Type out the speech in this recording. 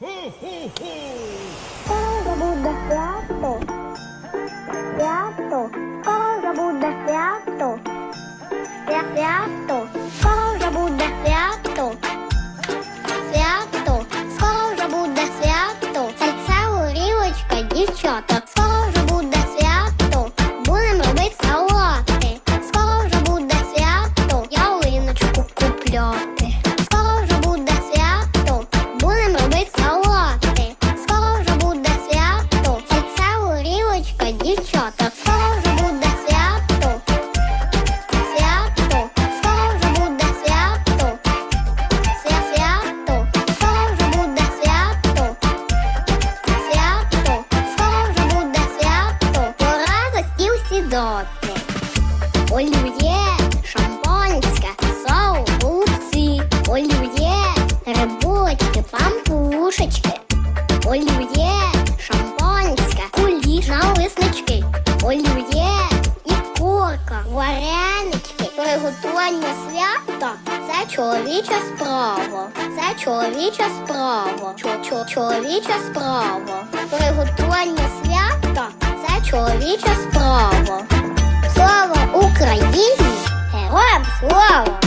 ほうほうほう。Сідати. Олів'є, шампанське, голубці, олів'є, грибочки, пампушечки, олів'є, шампанське, куліш, налиснички, олів'є і корка, варенички. Приготування свята це чоловіча справа. Це чоловіча справа. Чо- Чоловіча справа. Приготування свята чоловіча справа. Слава Україні! Героям слава!